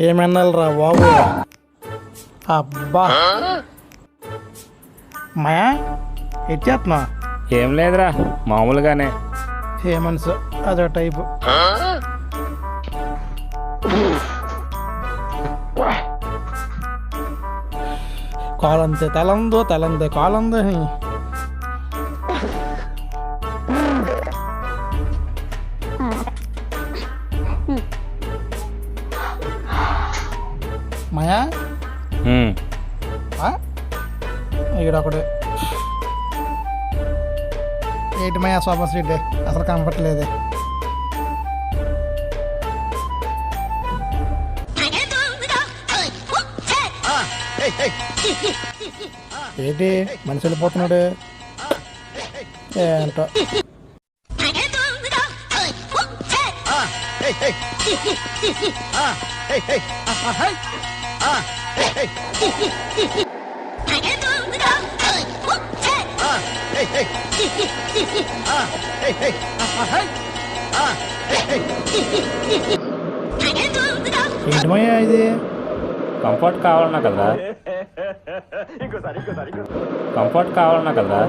ఏమన్నారా బాబు అబ్బా మాయా ఎచ్చేస్తున్నా ఏం లేదురా మామూలుగానే హేమన్స్ అదో టైపు కాలంతే తలందో తలందే కాలందే మాయా? ఇక్కడ ఒకటి. ఏంటి మాయా సోఫా సీట్ అసలు కంఫర్ట్ లేదే ఏంటి? మనిషి వెళ్ళిపోతున్నాడు. ఏంటో? ఏంటి మాయా ఇది? కంఫర్ట్ కావాలన్నా కదా కంఫర్ట్ కావాలన్నా కదా